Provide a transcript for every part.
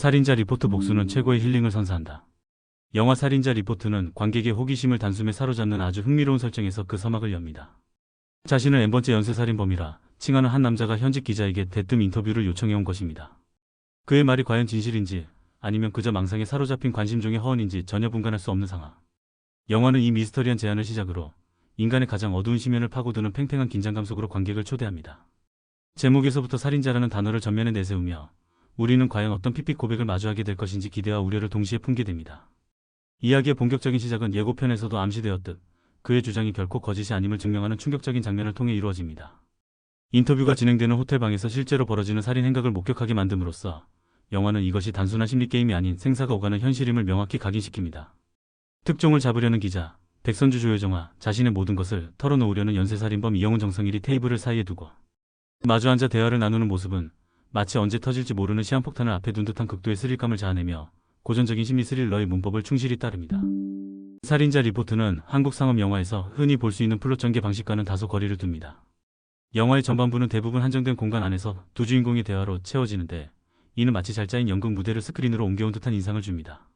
살인자 리포트 복수는 최고의 힐링을 선사한다. 영화 살인자 리포트는 관객의 호기심을 단숨에 사로잡는 아주 흥미로운 설정에서 그 서막을 엽니다. 자신을 n번째 연쇄살인범이라 칭하는 한 남자가 현직 기자에게 대뜸 인터뷰를 요청해온 것입니다. 그의 말이 과연 진실인지 아니면 그저 망상에 사로잡힌 관심종의 허언인지 전혀 분간할 수 없는 상황. 영화는 이 미스터리한 제안을 시작으로 인간의 가장 어두운 심연을 파고드는 팽팽한 긴장감 속으로 관객을 초대합니다. 제목에서부터 살인자라는 단어를 전면에 내세우며 우리는 과연 어떤 픽픽 고백을 마주하게 될 것인지 기대와 우려를 동시에 품게 됩니다. 이야기의 본격적인 시작은 예고편에서도 암시되었듯 그의 주장이 결코 거짓이 아님을 증명하는 충격적인 장면을 통해 이루어집니다. 인터뷰가 진행되는 호텔 방에서 실제로 벌어지는 살인 행각을 목격하게 만듦으로써 영화는 이것이 단순한 심리 게임이 아닌 생사가 오가는 현실임을 명확히 각인시킵니다. 특종을 잡으려는 기자, 백선주 조효정아, 자신의 모든 것을 털어놓으려는 연쇄살인범 이영훈 정성일이 테이블을 사이에 두고 마주 앉아 대화를 나누는 모습은 마치 언제 터질지 모르는 시한폭탄을 앞에 둔 듯한 극도의 스릴감을 자아내며 고전적인 심리 스릴러의 문법을 충실히 따릅니다. 살인자 리포트는 한국 상업 영화에서 흔히 볼 수 있는 플롯 전개 방식과는 다소 거리를 둡니다. 영화의 전반부는 대부분 한정된 공간 안에서 두 주인공의 대화로 채워지는데 이는 마치 잘 짜인 연극 무대를 스크린으로 옮겨온 듯한 인상을 줍니다.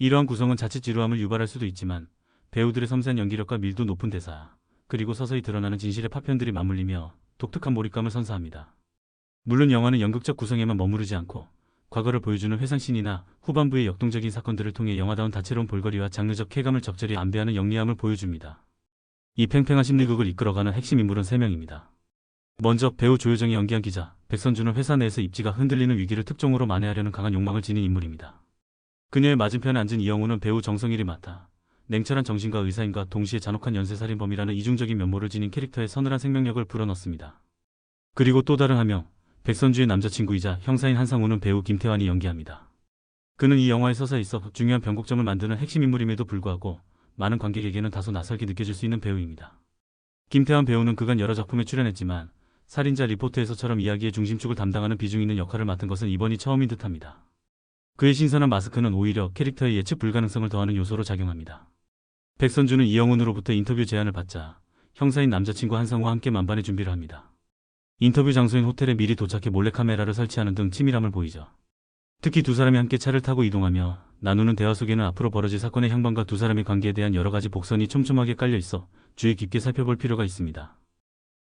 이러한 구성은 자칫 지루함을 유발할 수도 있지만 배우들의 섬세한 연기력과 밀도 높은 대사, 그리고 서서히 드러나는 진실의 파편들이 맞물리며 독특한 몰입감을 선사합니다. 물론 영화는 연극적 구성에만 머무르지 않고 과거를 보여주는 회상신이나 후반부의 역동적인 사건들을 통해 영화다운 다채로운 볼거리와 장르적 쾌감을 적절히 안배하는 영리함을 보여줍니다. 이 팽팽한 심리극을 이끌어가는 핵심 인물은 3명입니다. 먼저 배우 조효정이 연기한 기자, 백선주는 회사 내에서 입지가 흔들리는 위기를 특종으로 만회하려는 강한 욕망을 지닌 인물입니다. 그녀의 맞은편에 앉은 이영우는 배우 정성일이 맡아 냉철한 정신과 의사임과 동시에 잔혹한 연쇄살인범이라는 이중적인 면모를 지닌 캐릭터의 서늘한 생명력을 불어넣습니다. 그리고 또 다른 한 명, 백선주의 남자친구이자 형사인 한상우는 배우 김태환이 연기합니다. 그는 이 영화에 서사에 있어 중요한 변곡점을 만드는 핵심 인물임에도 불구하고 많은 관객에게는 다소 낯설게 느껴질 수 있는 배우입니다. 김태환 배우는 그간 여러 작품에 출연했지만 살인자 리포트에서처럼 이야기의 중심축을 담당하는 비중 있는 역할을 맡은 것은 이번이 처음인 듯합니다. 그의 신선한 마스크는 오히려 캐릭터의 예측 불가능성을 더하는 요소로 작용합니다. 백선주는 이영훈으로부터 인터뷰 제안을 받자 형사인 남자친구 한상우와 함께 만반의 준비를 합니다. 인터뷰 장소인 호텔에 미리 도착해 몰래카메라를 설치하는 등 치밀함을 보이죠. 특히 두 사람이 함께 차를 타고 이동하며 나누는 대화 속에는 앞으로 벌어질 사건의 향방과 두 사람의 관계에 대한 여러 가지 복선이 촘촘하게 깔려 있어 주의 깊게 살펴볼 필요가 있습니다.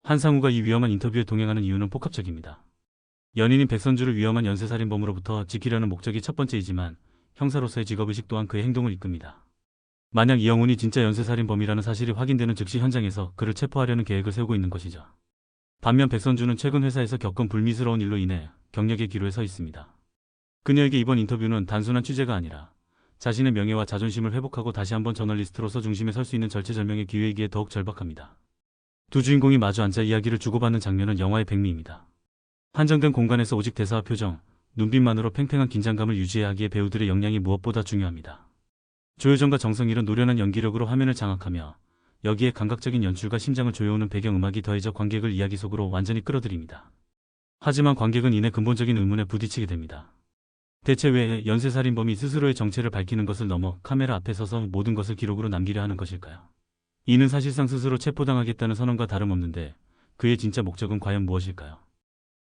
한상우가 이 위험한 인터뷰에 동행하는 이유는 복합적입니다. 연인인 백선주를 위험한 연쇄살인범으로부터 지키려는 목적이 첫 번째이지만 형사로서의 직업의식 또한 그의 행동을 이끕니다. 만약 이영훈이 진짜 연쇄살인범이라는 사실이 확인되는 즉시 현장에서 그를 체포하려는 계획을 세우고 있는 것이죠. 반면 백선주는 최근 회사에서 겪은 불미스러운 일로 인해 경력의 기로에 서 있습니다. 그녀에게 이번 인터뷰는 단순한 취재가 아니라 자신의 명예와 자존심을 회복하고 다시 한번 저널리스트로서 중심에 설 수 있는 절체절명의 기회이기에 더욱 절박합니다. 두 주인공이 마주 앉아 이야기를 주고받는 장면은 영화의 백미입니다. 한정된 공간에서 오직 대사와 표정, 눈빛만으로 팽팽한 긴장감을 유지해야 하기에 배우들의 역량이 무엇보다 중요합니다. 조효정과 정성일은 노련한 연기력으로 화면을 장악하며 여기에 감각적인 연출과 심장을 조여오는 배경음악이 더해져 관객을 이야기 속으로 완전히 끌어들입니다. 하지만 관객은 이내 근본적인 의문에 부딪히게 됩니다. 대체 왜 연쇄살인범이 스스로의 정체를 밝히는 것을 넘어 카메라 앞에 서서 모든 것을 기록으로 남기려 하는 것일까요? 이는 사실상 스스로 체포당하겠다는 선언과 다름없는데 그의 진짜 목적은 과연 무엇일까요?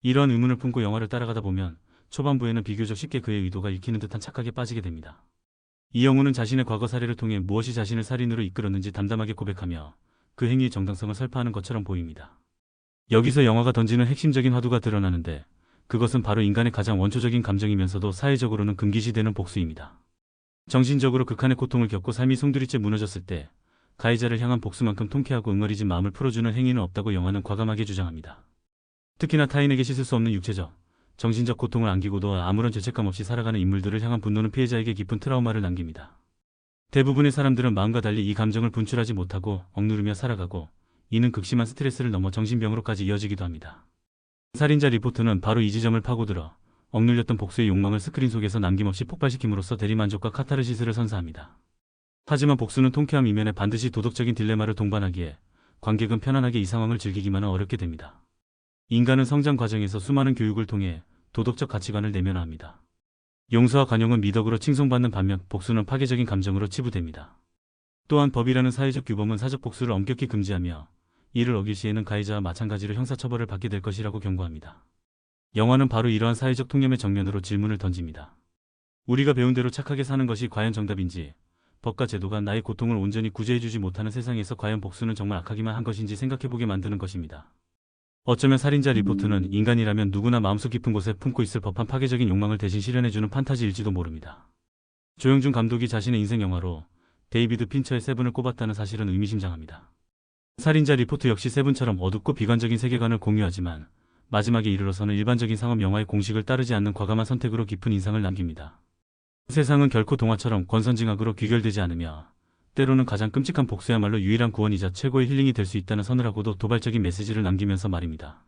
이러한 의문을 품고 영화를 따라가다 보면 초반부에는 비교적 쉽게 그의 의도가 읽히는 듯한 착각에 빠지게 됩니다. 이영우는 자신의 과거 사례를 통해 무엇이 자신을 살인으로 이끌었는지 담담하게 고백하며 그 행위의 정당성을 설파하는 것처럼 보입니다. 여기서 영화가 던지는 핵심적인 화두가 드러나는데 그것은 바로 인간의 가장 원초적인 감정이면서도 사회적으로는 금기시되는 복수입니다. 정신적으로 극한의 고통을 겪고 삶이 송두리째 무너졌을 때 가해자를 향한 복수만큼 통쾌하고 응어리진 마음을 풀어주는 행위는 없다고 영화는 과감하게 주장합니다. 특히나 타인에게 씻을 수 없는 육체적, 정신적 고통을 안기고도 아무런 죄책감 없이 살아가는 인물들을 향한 분노는 피해자에게 깊은 트라우마를 남깁니다. 대부분의 사람들은 마음과 달리 이 감정을 분출하지 못하고 억누르며 살아가고 이는 극심한 스트레스를 넘어 정신병으로까지 이어지기도 합니다. 살인자 리포트는 바로 이 지점을 파고들어 억눌렸던 복수의 욕망을 스크린 속에서 남김없이 폭발시킴으로써 대리만족과 카타르시스를 선사합니다. 하지만 복수는 통쾌함 이면에 반드시 도덕적인 딜레마를 동반하기에 관객은 편안하게 이 상황을 즐기기만은 어렵게 됩니다. 인간은 성장 과정에서 수많은 교육을 통해 도덕적 가치관을 내면화합니다. 용서와 관용은 미덕으로 칭송받는 반면 복수는 파괴적인 감정으로 치부됩니다. 또한 법이라는 사회적 규범은 사적 복수를 엄격히 금지하며 이를 어길 시에는 가해자와 마찬가지로 형사처벌을 받게 될 것이라고 경고합니다. 영화는 바로 이러한 사회적 통념의 정면으로 질문을 던집니다. 우리가 배운 대로 착하게 사는 것이 과연 정답인지, 법과 제도가 나의 고통을 온전히 구제해주지 못하는 세상에서 과연 복수는 정말 악하기만 한 것인지 생각해보게 만드는 것입니다. 어쩌면 살인자 리포트는 인간이라면 누구나 마음속 깊은 곳에 품고 있을 법한 파괴적인 욕망을 대신 실현해주는 판타지일지도 모릅니다. 조영준 감독이 자신의 인생 영화로 데이비드 핀처의 세븐을 꼽았다는 사실은 의미심장합니다. 살인자 리포트 역시 세븐처럼 어둡고 비관적인 세계관을 공유하지만 마지막에 이르러서는 일반적인 상업 영화의 공식을 따르지 않는 과감한 선택으로 깊은 인상을 남깁니다. 세상은 결코 동화처럼 권선징악으로 귀결되지 않으며 때로는 가장 끔찍한 복수야말로 유일한 구원이자 최고의 힐링이 될 수 있다는 서늘하고도 도발적인 메시지를 남기면서 말입니다.